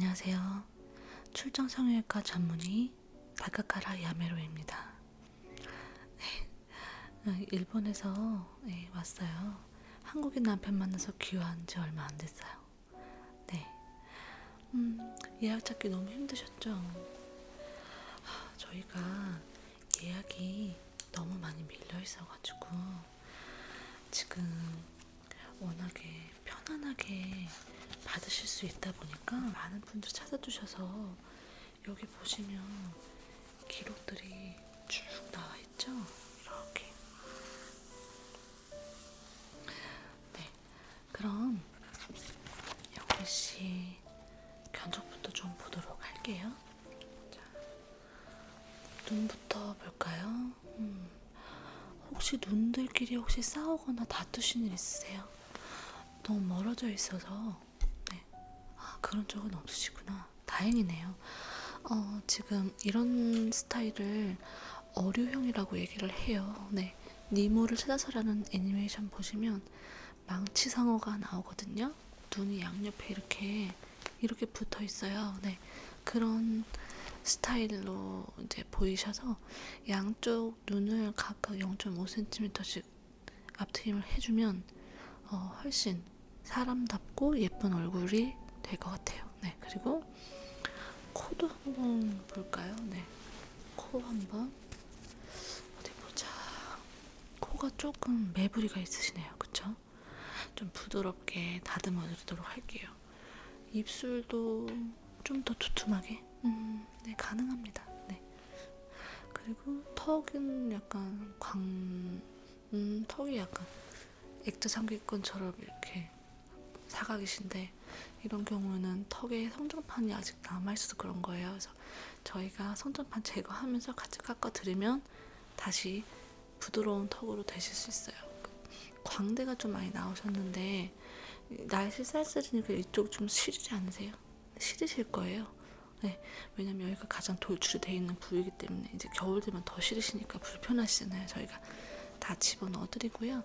안녕하세요. 출장 성형외과 전문의 다카카라 야메로입니다. 네, 어, 일본에서 네, 왔어요. 한국인 남편 만나서 귀화한 지 얼마 안 됐어요. 네. 음, 예약 찾기 너무 힘드셨죠? 하, 저희가 예약이 너무 많이 밀려 있어가지고 지금 워낙에 편안하게 받으실 수 있다 보니까 많은 분들 찾아주셔서 여기 보시면 기록들이 쭉 나와 있죠? 이렇게. 네. 그럼 영희 씨 견적부터 좀 보도록 할게요. 자, 눈부터 볼까요? 음, 혹시 눈들끼리 혹시 싸우거나 다투신 일 있으세요? 너무 멀어져 있어서 그런 적은 없으시구나. 다행이네요. 어, 지금 이런 스타일을 어류형이라고 얘기를 해요. 네. 니모를 찾아서라는 애니메이션 보시면 망치상어가 나오거든요. 눈이 양옆에 이렇게 이렇게 붙어 있어요. 네. 그런 스타일로 이제 보이셔서 양쪽 눈을 각각 0.5cm씩 앞트임을 해주면 어, 훨씬 사람답고 예쁜 얼굴이 될 것 같아요. 네, 그리고 코도 한번 볼까요? 네, 코 한번 어디 보자. 코가 조금 매부리가 있으시네요, 그쵸? 좀 부드럽게 다듬어 드리도록 할게요. 입술도 좀 더 두툼하게, 음, 네, 가능합니다. 네. 그리고 턱은 약간 광, 음, 턱이 약간 액자 상기권처럼 이렇게 사각이신데 이런 경우는 턱에 성장판이 아직 남아있어서 그런 거예요. 그래서 저희가 성장판 제거하면서 같이 깎아드리면 다시 부드러운 턱으로 되실 수 있어요. 광대가 좀 많이 나오셨는데 날씨 쌀쌀하니까 이쪽 좀 시리지 않으세요? 시리실 거예요. 네, 왜냐면 여기가 가장 돌출이 돼 있는 부위이기 때문에 이제 겨울 되면 더 시리시니까 불편하시잖아요. 저희가 다 집어넣어 드리고요.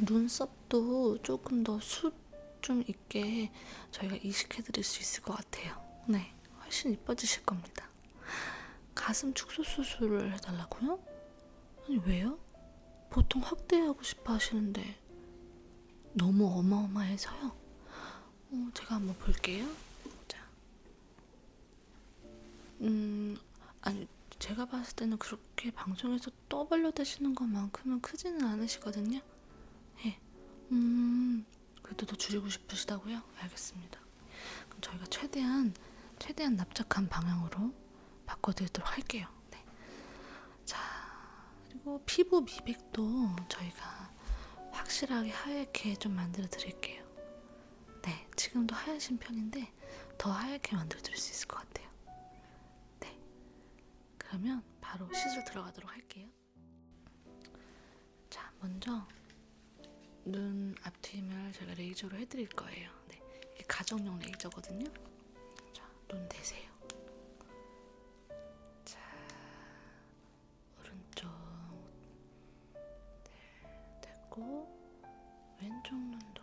눈썹도 조금 더 숱 좀 있게 저희가 이식해 드릴 수 있을 것 같아요. 네, 훨씬 이뻐지실 겁니다. 가슴 축소 수술을 해달라고요? 아니 왜요? 보통 확대하고 싶어 하시는데 너무 어마어마해서요. 어, 제가 한번 볼게요. 자, 음, 아니 제가 봤을 때는 그렇게 방송에서 떠벌려 대시는 것만큼은 크지는 않으시거든요. 예, 음, 그래도 더 줄이고 싶으시다고요? 알겠습니다. 그럼 저희가 최대한 최대한 납작한 방향으로 바꿔드리도록 할게요. 네. 자, 그리고 피부 미백도 저희가 확실하게 하얗게 좀 만들어 드릴게요. 네, 지금도 하얀신 편인데 더 하얗게 만들어 드릴 수 있을 것 같아요. 네. 그러면 바로 시술 들어가도록 할게요. 자, 먼저 눈 앞트임을 제가 레이저로 해드릴 거예요. 네, 이게 가정용 레이저거든요. 자, 눈 대세요. 자, 오른쪽 네, 됐고 왼쪽 눈도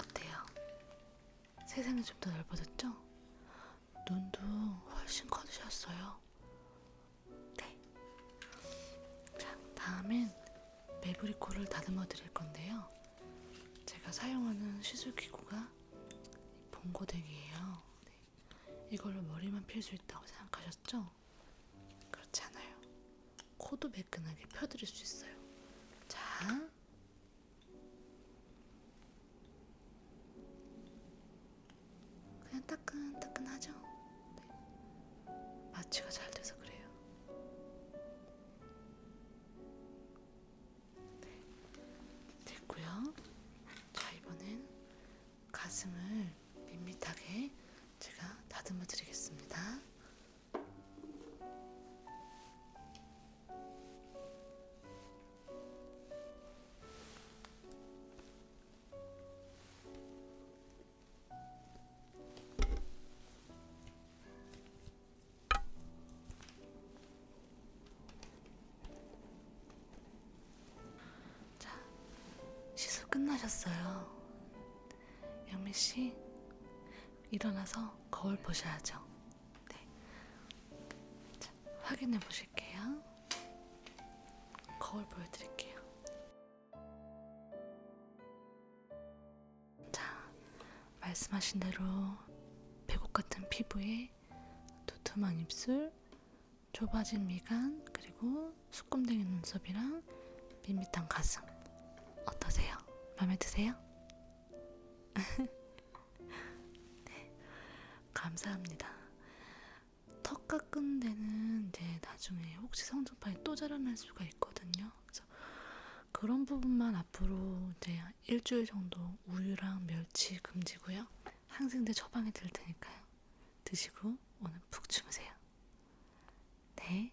어때요? 세상이 좀 더 넓어졌죠? 커지셨어요. 네. 자, 다음엔 매부리코를 다듬어 드릴 건데요. 제가 사용하는 시술 기구가 봉고데기예요. 네. 이걸로 머리만 필 수 있다고 생각하셨죠? 그렇지 않아요. 코도 매끈하게 펴드릴 수 있어요. 자. 그냥 따끈따끈하죠? 네. 마취가 잘 돼서 그래요. 네. 됐고요. 자, 이번엔 가슴을 밋밋하게 제가 다듬어 드리겠습니다. 끝나셨어요. 영미 씨, 일어나서 거울 보셔야죠. 네. 자, 확인해 보실게요. 거울 보여드릴게요. 자, 말씀하신 대로 배고 같은 피부에 두툼한 입술, 좁아진 미간, 그리고 수꿈댕이 눈썹이랑 밋밋한 가슴. 어떠세요? 마음에 드세요? 네, 감사합니다. 턱 깎은 데는 이제 나중에 혹시 성장판이 또 자라날 수가 있거든요. 그래서 그런 부분만 앞으로 이제 일주일 정도 우유랑 멸치 금지고요. 항생제 처방해 드릴 테니까요. 드시고 오늘 푹 주무세요. 네.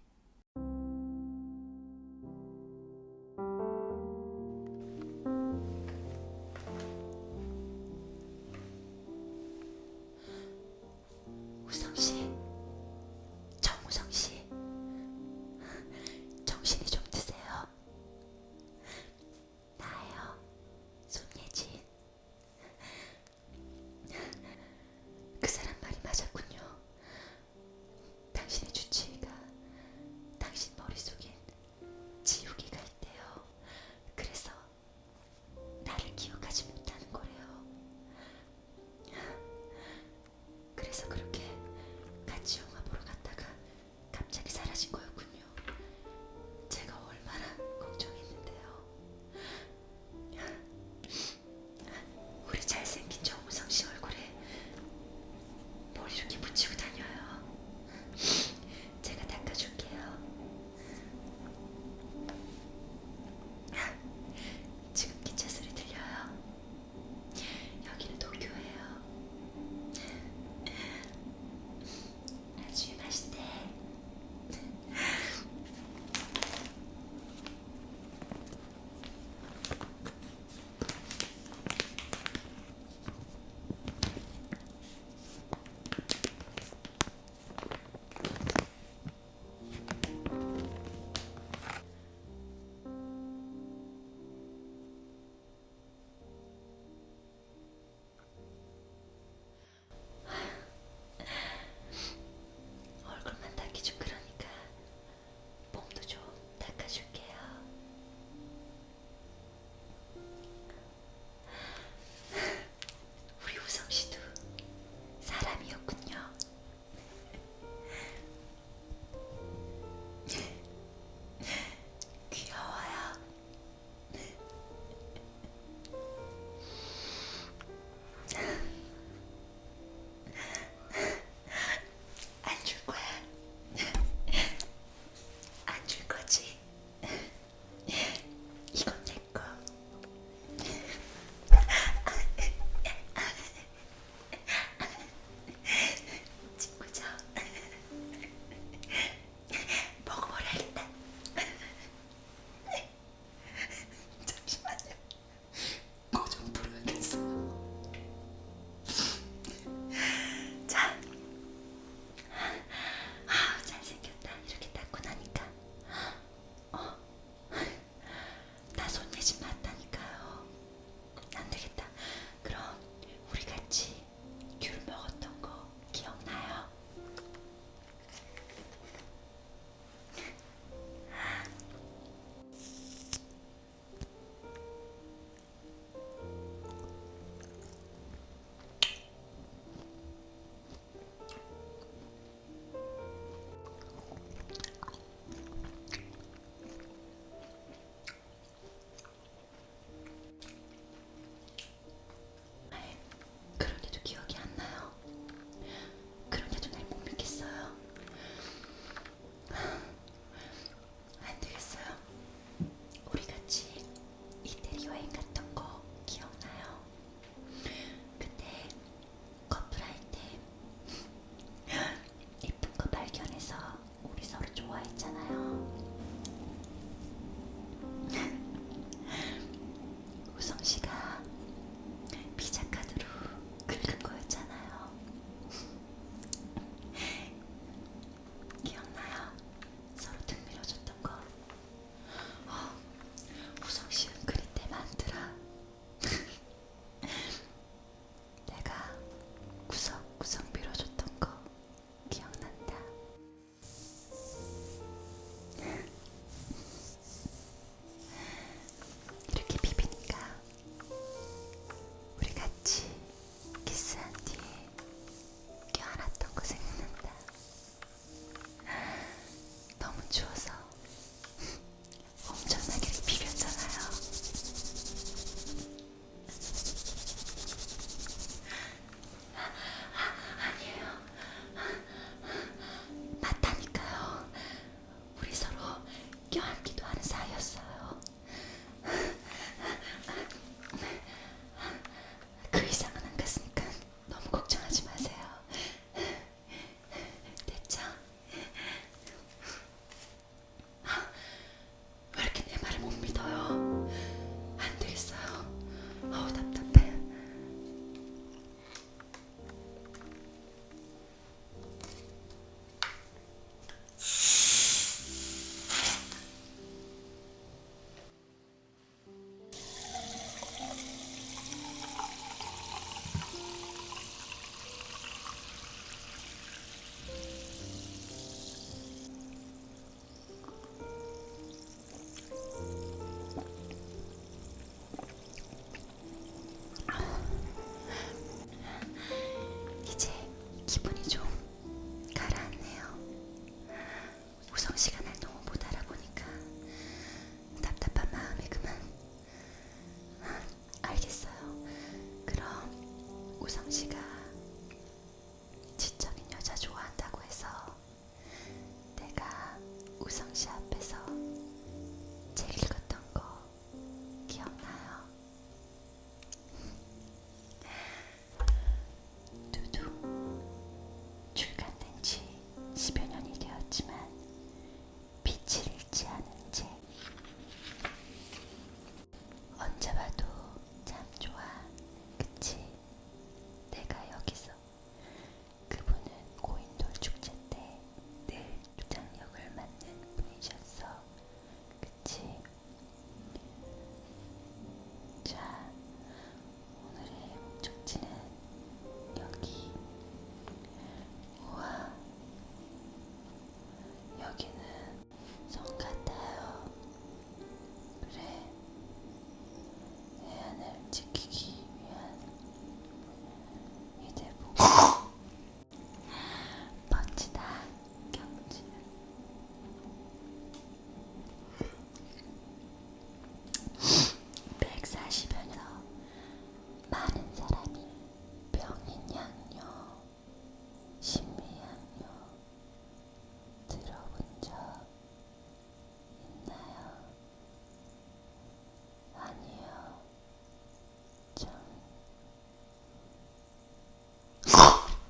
Teresa.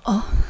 전 어?